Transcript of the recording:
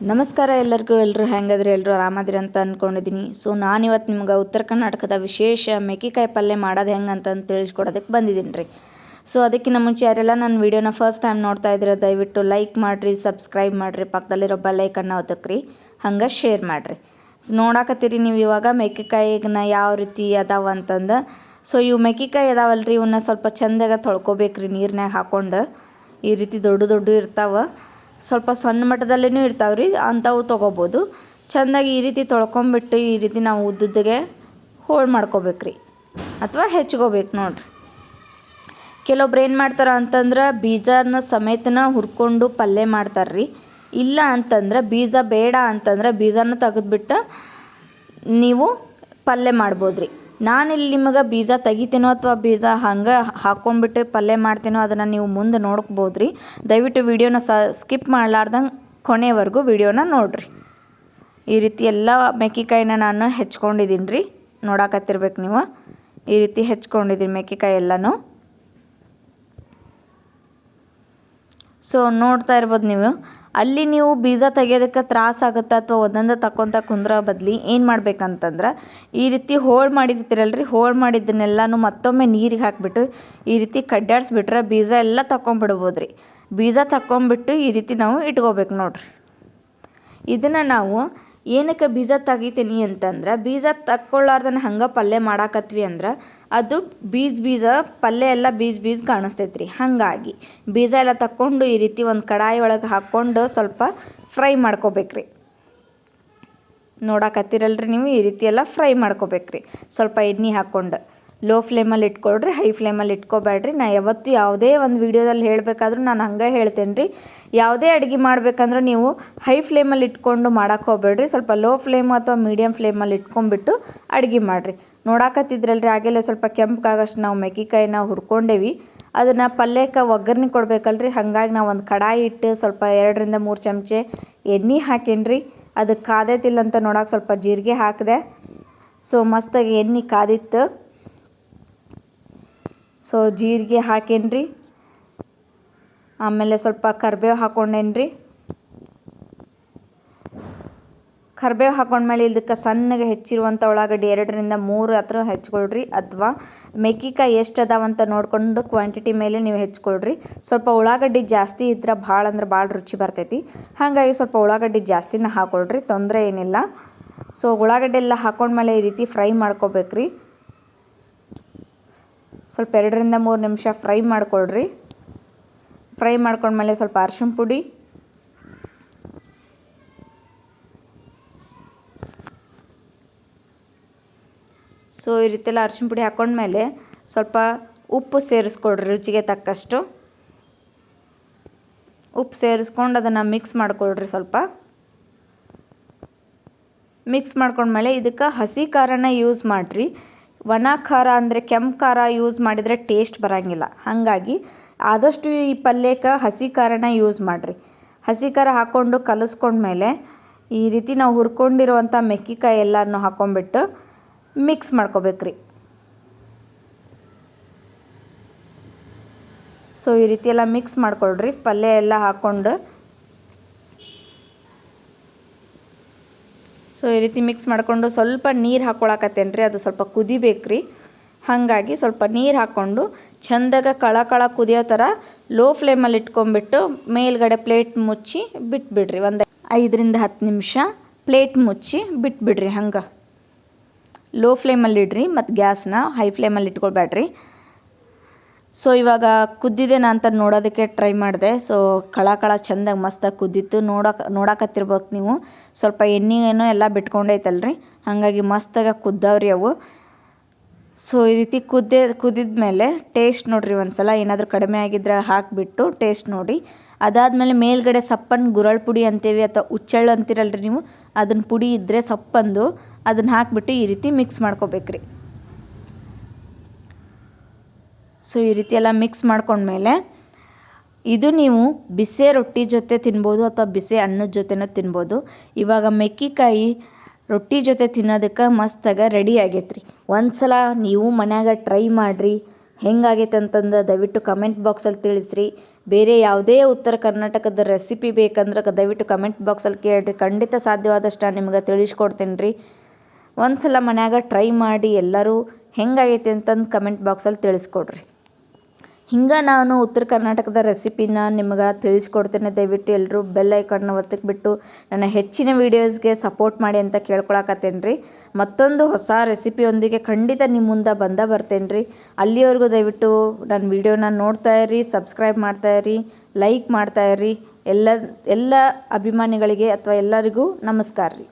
ನಮಸ್ಕಾರ ಎಲ್ಲರಿಗೂ ಎಲ್ಲರೂ ಹೆಂಗದ್ರಿ ಎಲ್ಲರೂ ಆರಾಮದಿರಿ ಅಂತ ಅಂದ್ಕೊಂಡಿದ್ದೀನಿ ಸೊ ನಾನಿವತ್ತು ನಿಮ್ಗೆ ಉತ್ತರ ಕರ್ನಾಟಕದ ವಿಶೇಷ ಮೆಕ್ಕಿಕಾಯಿ ಪಲ್ಯ ಮಾಡೋದು ಹೆಂಗೆ ಅಂತ ತಿಳಿಸ್ಕೊಡೋದಕ್ಕೆ ಬಂದಿದ್ದೀನಿ ರೀ ಸೊ ಅದಕ್ಕಿಂತ ಮುಂಚೆ ಯಾರೆಲ್ಲ ನನ್ನ ವೀಡಿಯೋನ ಫಸ್ಟ್ ಟೈಮ್ ನೋಡ್ತಾ ಇದ್ರೆ ದಯವಿಟ್ಟು ಲೈಕ್ ಮಾಡಿರಿ ಸಬ್ಸ್ಕ್ರೈಬ್ ಮಾಡಿರಿ, ಪಕ್ಕದಲ್ಲಿರೋ ಬೆಲ್ಲೈಕನ್ನು ಒದಕ್ರಿ ಹಂಗೆ ಶೇರ್ ಮಾಡಿರಿ. ನೋಡಾಕತ್ತೀರಿ ನೀವು ಇವಾಗ ಮೆಕ್ಕಿಕಾಯಿಗನ್ನ ಯಾವ ರೀತಿ ಅದಾವ ಅಂತಂದು. ಸೊ ಇವು ಮೆಕ್ಕಿಕಾಯಿ ಅದಾವಲ್ರಿ ಇವನ್ನ ಸ್ವಲ್ಪ ಚಂದಾಗ ತೊಳ್ಕೊಬೇಕ್ರಿ ನೀರಿನಾಗ ಹಾಕ್ಕೊಂಡು ಈ ರೀತಿ ದೊಡ್ಡ ದೊಡ್ಡ ಇರ್ತಾವೆ. ಸ್ವಲ್ಪ ಸಣ್ಣ ಮಟ್ಟದಲ್ಲಿನೂ ಇರ್ತಾವೆ ರೀ ಅಂಥವು ತೊಗೋಬೋದು. ಚೆಂದಾಗಿ ಈ ರೀತಿ ತೊಳ್ಕೊಂಬಿಟ್ಟು ಈ ರೀತಿ ನಾವು ಉದ್ದುದ್ದಗೆ ಹೋಳು ಮಾಡ್ಕೋಬೇಕ್ರಿ. ಅಥವಾ ಹೆಚ್ಕೋಬೇಕು ನೋಡ್ರಿ. ಕೆಲವೊಬ್ರು ಏನು ಮಾಡ್ತಾರೆ ಅಂತಂದ್ರೆ ಬೀಜನ ಸಮೇತನ ಹುರ್ಕೊಂಡು ಪಲ್ಯ ಮಾಡ್ತಾರೆ ರೀ ಇಲ್ಲ ಅಂತಂದ್ರೆ ಬೀಜ ಬೇಡ ಅಂತಂದ್ರೆ ಬೀಜನ ತೆಗೆದ್ಬಿಟ್ಟು ನೀವು ಪಲ್ಯ ಮಾಡ್ಬೋದು ರೀ ನಾನಿಲ್ಲಿ ನಿಮಗೆ ಬೀಜ ತೆಗಿತೀನೋ ಅಥವಾ ಬೀಜ ಹಂಗೆ ಹಾಕ್ಕೊಂಡ್ಬಿಟ್ಟು ಪಲ್ಯ ಮಾಡ್ತೀನೋ ಅದನ್ನು ನೀವು ಮುಂದೆ ನೋಡ್ಬೋದು ರೀ ದಯವಿಟ್ಟು ವಿಡಿಯೋನ ಸ ಸ್ಕಿಪ್ ಮಾಡಲಾರ್ದಂಗೆ ಕೊನೆವರೆಗೂ ವಿಡಿಯೋನ ನೋಡಿರಿ. ಈ ರೀತಿ ಎಲ್ಲ ಮೆಕ್ಕಿಕಾಯಿನ ನಾನು ಹೆಚ್ಕೊಂಡಿದ್ದೀನಿ ರೀ ನೋಡಾಕತ್ತಿರ್ಬೇಕು ನೀವು. ಈ ರೀತಿ ಹೆಚ್ಕೊಂಡಿದ್ದೀನಿ ಮೆಕ್ಕಿಕಾಯಿ ಎಲ್ಲನೂ. ಸೊ ನೋಡ್ತಾ ಇರ್ಬೋದು ನೀವು. ಅಲ್ಲಿ ನೀವು ಬೀಜ ತೆಗಿಯೋದಕ್ಕೆ ತ್ರಾಸ ಆಗುತ್ತೆ ಅಥವಾ ಒಂದೊಂದು ತಕ್ಕೊಂತ ಕುಂದ್ರ ಬದಲಿ ಏನು ಮಾಡ್ಬೇಕಂತಂದ್ರೆ, ಈ ರೀತಿ ಹೋಳು ಮಾಡಿರ್ತೀರಲ್ರಿ, ಹೋಳು ಮಾಡಿದ್ದನ್ನೆಲ್ಲನೂ ಮತ್ತೊಮ್ಮೆ ನೀರಿಗೆ ಹಾಕಿಬಿಟ್ಟು ಈ ರೀತಿ ಕಡ್ಡಾಡಿಸ್ಬಿಟ್ರೆ ಬೀಜ ಎಲ್ಲ ತಗೊಂಬಿಡ್ಬೋದು ರೀ ಬೀಜ ತಕ್ಕೊಂಬಿಟ್ಟು ಈ ರೀತಿ ನಾವು ಇಟ್ಕೋಬೇಕು ನೋಡಿರಿ. ಇದನ್ನು ನಾವು ಏನಕ್ಕೆ ಬೀಜ ತೆಗಿತೀನಿ ಅಂತಂದ್ರೆ, ಬೀಜ ತಕ್ಕೊಳ್ಳಾರ್ದನ್ನ ಹಂಗೆ ಪಲ್ಯ ಮಾಡಾಕತ್ವಿ ಅಂದ್ರೆ, ಅದು ಬೀಜ ಬೀಜ, ಪಲ್ಯ ಎಲ್ಲ ಬೀಜ ಬೀಜ ಕಾಣಿಸ್ತೈತ್ರಿ. ಹಾಗಾಗಿ ಬೀಜ ಎಲ್ಲ ತಕ್ಕೊಂಡು ಈ ರೀತಿ ಒಂದು ಕಡಾಯಿ ಒಳಗೆ ಹಾಕ್ಕೊಂಡು ಸ್ವಲ್ಪ ಫ್ರೈ ಮಾಡ್ಕೋಬೇಕ್ರಿ. ನೋಡಕತ್ತಿರಲ್ರಿ ನೀವು ಈ ರೀತಿ ಎಲ್ಲ ಫ್ರೈ ಮಾಡ್ಕೋಬೇಕ್ರಿ. ಸ್ವಲ್ಪ ಎಣ್ಣೆ ಹಾಕ್ಕೊಂಡು ಲೋ ಫ್ಲೇಮಲ್ಲಿ ಇಟ್ಕೊಳ್ರಿ, ಹೈ ಫ್ಲೇಮಲ್ಲಿ ಇಟ್ಕೋಬೇಡ್ರಿ. ನಾ ಯಾವತ್ತೂ ಯಾವುದೇ ಒಂದು ವೀಡಿಯೋದಲ್ಲಿ ಹೇಳಬೇಕಾದ್ರೂ ನಾನು ಹಂಗೆ ಹೇಳ್ತೇನೆ ರೀ. ಯಾವುದೇ ಅಡುಗೆ ಮಾಡ್ಬೇಕಂದ್ರೆ ನೀವು ಹೈ ಫ್ಲೇಮಲ್ಲಿ ಇಟ್ಕೊಂಡು ಮಾಡೋಕೆ ಹೋಗ್ಬೇಡ್ರಿ. ಸ್ವಲ್ಪ ಲೋ ಫ್ಲೇಮ್ ಅಥವಾ ಮೀಡಿಯಮ್ ಫ್ಲೇಮಲ್ಲಿ ಇಟ್ಕೊಂಡ್ಬಿಟ್ಟು ಅಡುಗೆ ಮಾಡಿರಿ. ನೋಡಾಕತ್ತಿದ್ರಲ್ರಿ ಆಗೆಲ್ಲ ಸ್ವಲ್ಪ ಕೆಂಪಗಾಗಷ್ಟು ನಾವು ಮೆಕ್ಕಿಕಾಯಿನ ಹುರ್ಕೊಂಡೇವಿ. ಅದನ್ನು ಪಲ್ಯಕ್ಕೆ ಒಗ್ಗರಣೆ ಕೊಡಬೇಕಲ್ರಿ. ಹಾಗಾಗಿ ನಾವು ಒಂದು ಕಡಾಯಿ ಇಟ್ಟು ಸ್ವಲ್ಪ ಎರಡರಿಂದ ಮೂರು ಚಮಚೆ ಎಣ್ಣೆ ಹಾಕೇನ್ರಿ ಅದು ಕಾದೈತಿಲ್ಲ ಅಂತ ನೋಡಕ್ಕೆ ಸ್ವಲ್ಪ ಜೀರಿಗೆ ಹಾಕಿದೆ. ಸೊ ಮಸ್ತಾಗಿ ಎಣ್ಣೆ ಕಾದಿತ್ತು. ಸೊ ಜೀರಿಗೆ ಹಾಕೇನ್ರಿ. ಆಮೇಲೆ ಸ್ವಲ್ಪ ಕರ್ಬೇವು ಹಾಕ್ಕೊಂಡೇನ್ರಿ ಕರ್ಬೇವು ಹಾಕೊಂಡ್ಮೇಲೆ ಇದಕ್ಕೆ ಸಣ್ಣಗೆ ಹೆಚ್ಚಿರುವಂಥ ಉಳ್ಳಾಗಡ್ಡಿ ಎರಡರಿಂದ ಮೂರು ಹತ್ರ ಹೆಚ್ಕೊಳ್ರಿ ಅಥವಾ ಮೆಕ್ಕಿಕಾಯಿ ಎಷ್ಟು ಅದಾವಂತ ನೋಡಿಕೊಂಡು ಕ್ವಾಂಟಿಟಿ ಮೇಲೆ ನೀವು ಹೆಚ್ಕೊಳ್ರಿ ಸ್ವಲ್ಪ ಉಳ್ಳಾಗಡ್ಡಿ ಜಾಸ್ತಿ ಇದ್ರೆ ಭಾಳ ಅಂದ್ರೆ ಭಾಳ ರುಚಿ ಬರ್ತೈತಿ. ಹಾಗಾಗಿ ಸ್ವಲ್ಪ ಉಳ್ಳಾಗಡ್ಡಿ ಜಾಸ್ತಿನ ಹಾಕೊಳ್ರಿ, ತೊಂದರೆ ಏನಿಲ್ಲ. ಸೊ ಉಳ್ಳಾಗಡ್ಡೆ ಎಲ್ಲ ಹಾಕೊಂಡ್ಮೇಲೆ ಈ ರೀತಿ ಫ್ರೈ ಮಾಡ್ಕೋಬೇಕ್ರಿ. ಸ್ವಲ್ಪ ಎರಡರಿಂದ ಮೂರು ನಿಮಿಷ ಫ್ರೈ ಮಾಡ್ಕೊಳ್ರಿ. ಫ್ರೈ ಮಾಡ್ಕೊಂಡ್ಮೇಲೆ ಸ್ವಲ್ಪ ಅರ್ಶಿಣ ಪುಡಿ. ಸೊ, ಈ ರೀತಿ ಅರ್ಶಿನ ಅರ್ಶಿಣ ಪುಡಿ ಹಾಕ್ಕೊಂಡ್ಮೇಲೆ ಸ್ವಲ್ಪ ಉಪ್ಪು ಸೇರಿಸ್ಕೊಳ್ರಿ ರುಚಿಗೆ ತಕ್ಕಷ್ಟು. ಉಪ್ಪು ಸೇರಿಸ್ಕೊಂಡು ಅದನ್ನು ಮಿಕ್ಸ್ ಮಾಡಿಕೊಳ್ರಿ ಸ್ವಲ್ಪ. ಮಿಕ್ಸ್ ಮಾಡ್ಕೊಂಡ್ಮೇಲೆ ಇದಕ್ಕೆ ಹಸಿ ಖಾರನ ಯೂಸ್ ಮಾಡಿರಿ. ಒಣ ಖಾರ ಅಂದರೆ ಕೆಂಪು ಖಾರ ಯೂಸ್ ಮಾಡಿದರೆ ಟೇಸ್ಟ್ ಬರೋಂಗಿಲ್ಲ. ಹಾಗಾಗಿ ಆದಷ್ಟು ಈ ಪಲ್ಯಕ್ಕೆ ಹಸಿ ಖಾರನ ಯೂಸ್ ಮಾಡಿರಿ. ಹಸಿ ಖಾರ ಹಾಕ್ಕೊಂಡು ಕಲಿಸ್ಕೊಂಡ್ಮೇಲೆ ಈ ರೀತಿ ನಾವು ಹುರ್ಕೊಂಡಿರುವಂಥ ಮೆಕ್ಕಿಕಾಯಿ ಎಲ್ಲನೂ ಹಾಕ್ಕೊಂಡ್ಬಿಟ್ಟು ಮಿಕ್ಸ್ ಮಾಡ್ಕೋಬೇಕ್ರಿ. ಸೊ ಈ ರೀತಿ ಎಲ್ಲ ಮಿಕ್ಸ್ ಮಾಡ್ಕೊಳ್ರಿ. ಪಲ್ಯ ಎಲ್ಲ ಹಾಕ್ಕೊಂಡು ಸೊ ಈ ರೀತಿ ಮಿಕ್ಸ್ ಮಾಡಿಕೊಂಡು ಸ್ವಲ್ಪ ನೀರು ಹಾಕ್ಕೊಳಕತ್ತೇನೆ ಅದು ಸ್ವಲ್ಪ ಕುದಿಬೇಕು ರೀ ಹಾಗಾಗಿ ಸ್ವಲ್ಪ ನೀರು ಹಾಕ್ಕೊಂಡು ಚೆಂದಾಗ ಕಳ ಕಳ ಕುದಿಯೋ ಥರ ಲೋ ಫ್ಲೇಮಲ್ಲಿ ಇಟ್ಕೊಂಡ್ಬಿಟ್ಟು ಮೇಲ್ಗಡೆ ಪ್ಲೇಟ್ ಮುಚ್ಚಿ ಬಿಟ್ಬಿಡ್ರಿ, ಒಂದು ಐದರಿಂದ ಹತ್ತು ನಿಮಿಷ ಪ್ಲೇಟ್ ಮುಚ್ಚಿ ಬಿಟ್ಬಿಡ್ರಿ ಹಂಗೆ. ಲೋ ಫ್ಲೇಮಲ್ಲಿ ಇಡ್ರಿ ಮತ್ತು ಗ್ಯಾಸ್ನ ಹೈ ಫ್ಲೇಮಲ್ಲಿ ಇಟ್ಕೊಳ್ಬೇಡ್ರಿ ಸೊ ಇವಾಗ ಕುದ್ದಿದೇನ ಅಂತ ನೋಡೋದಕ್ಕೆ ಟ್ರೈ ಮಾಡಿದೆ. ಸೊ ಕಳ ಕಳ ಚೆಂದಾಗಿ ಮಸ್ತಾಗಿ ಕುದ್ದಿತ್ತು. ನೋಡೋಕೆ, ನೋಡಕತ್ತಿರ್ಬೇಕು ನೀವು. ಸ್ವಲ್ಪ ಎಣ್ಣೆನೂ ಎಲ್ಲ ಬಿಟ್ಕೊಂಡೈತಲ್ರಿ ಹಾಗಾಗಿ ಮಸ್ತಾಗಿ ಕುದ್ದವ್ರಿ ಅವು. ಸೊ ಈ ರೀತಿ ಕುದ್ದೆ, ಕುದ್ದಿದ ಮೇಲೆ ಟೇಸ್ಟ್ ನೋಡಿರಿ ಒಂದು ಸಲ ಏನಾದರೂ ಕಡಿಮೆ ಆಗಿದ್ರೆ ಹಾಕಿಬಿಟ್ಟು ಟೇಸ್ಟ್ ನೋಡಿ. ಅದಾದಮೇಲೆ ಮೇಲ್ಗಡೆ ಸಪ್ಪನ್ ಗುರಳ್ ಪುಡಿ ಅಂತೀವಿ ಅಥವಾ ಹುಚ್ಚಳ್ಳು ಅಂತೀರಲ್ರಿ ನೀವು. ಅದನ್ನ ಪುಡಿ ಇದ್ದರೆ ಸಪ್ಪಂದು. ಅದನ್ನು ಹಾಕಿಬಿಟ್ಟು ಈ ರೀತಿ ಮಿಕ್ಸ್ ಮಾಡ್ಕೋಬೇಕ್ರಿ. ಸೊ, ಈ ರೀತಿ ಎಲ್ಲ ಮಿಕ್ಸ್ ಮಾಡ್ಕೊಂಡ್ಮೇಲೆ ಇದು ನೀವು ಬಿಸಿ ರೊಟ್ಟಿ ಜೊತೆ ತಿನ್ಬೋದು ಅಥವಾ ಬಿಸಿ ಅನ್ನದ ಜೊತೆನೂ ತಿನ್ಬೋದು. ಇವಾಗ ಮೆಕ್ಕಿಕಾಯಿ ರೊಟ್ಟಿ ಜೊತೆ ತಿನ್ನೋದಕ್ಕೆ ಮಸ್ತಾಗ ರೆಡಿ ಆಗೈತೆ ರೀ ಒಂದು ಸಲ ನೀವು ಮನ್ಯಾಗ ಟ್ರೈ ಮಾಡಿರಿ. ಹೆಂಗಾಗೈತೆ ಅಂತಂದು ದಯವಿಟ್ಟು ಕಮೆಂಟ್ ಬಾಕ್ಸಲ್ಲಿ ತಿಳಿಸ್ರಿ. ಬೇರೆ ಯಾವುದೇ ಉತ್ತರ ಕರ್ನಾಟಕದ ರೆಸಿಪಿ ಬೇಕಂದ್ರೆ ದಯವಿಟ್ಟು ಕಮೆಂಟ್ ಬಾಕ್ಸಲ್ಲಿ ಕೇಳಿರಿ. ಖಂಡಿತ ಸಾಧ್ಯವಾದಷ್ಟು ನಿಮ್ಗೆ ತಿಳಿಸ್ಕೊಡ್ತೀನಿ ರೀ ಒಂದು ಸಲ ಮನ್ಯಾಗ ಟ್ರೈ ಮಾಡಿ ಎಲ್ಲರೂ ಹೆಂಗಾಗೈತೆ ಅಂತಂದು ಕಮೆಂಟ್ ಬಾಕ್ಸಲ್ಲಿ ತಿಳಿಸ್ಕೊಡ್ರಿ. ಹಿಂಗೆ ನಾನು ಉತ್ತರ ಕರ್ನಾಟಕದ ರೆಸಿಪಿನ ನಿಮ್ಗೆ ತಿಳಿಸ್ಕೊಡ್ತೇನೆ. ದಯವಿಟ್ಟು ಎಲ್ಲರೂ ಬೆಲ್ ಐಕಾನ್ನ ಒತ್ತಕ್ಕೆ ಬಿಟ್ಟು ನನ್ನ ಹೆಚ್ಚಿನ ವೀಡಿಯೋಸ್ಗೆ ಸಪೋರ್ಟ್ ಮಾಡಿ ಅಂತ ಕೇಳ್ಕೊಳಕತ್ತೇನೆ ರೀ ಮತ್ತೊಂದು ಹೊಸ ರೆಸಿಪಿಯೊಂದಿಗೆ ಖಂಡಿತ ನಿಮ್ಮ ಮುಂದೆ ಬಂದ ಬರ್ತೇನೆ ರೀ ಅಲ್ಲಿವರೆಗೂ ದಯವಿಟ್ಟು ನನ್ನ ವೀಡಿಯೋನ ನೋಡ್ತಾ ಇರಿ, ಸಬ್ಸ್ಕ್ರೈಬ್ ಮಾಡ್ತಾ ಇರಿ, ಲೈಕ್ ಮಾಡ್ತಾ ಇರಿ. ಎಲ್ಲ ಎಲ್ಲ ಅಭಿಮಾನಿಗಳಿಗೆ ಅಥವಾ ಎಲ್ಲರಿಗೂ ನಮಸ್ಕಾರ ರೀ.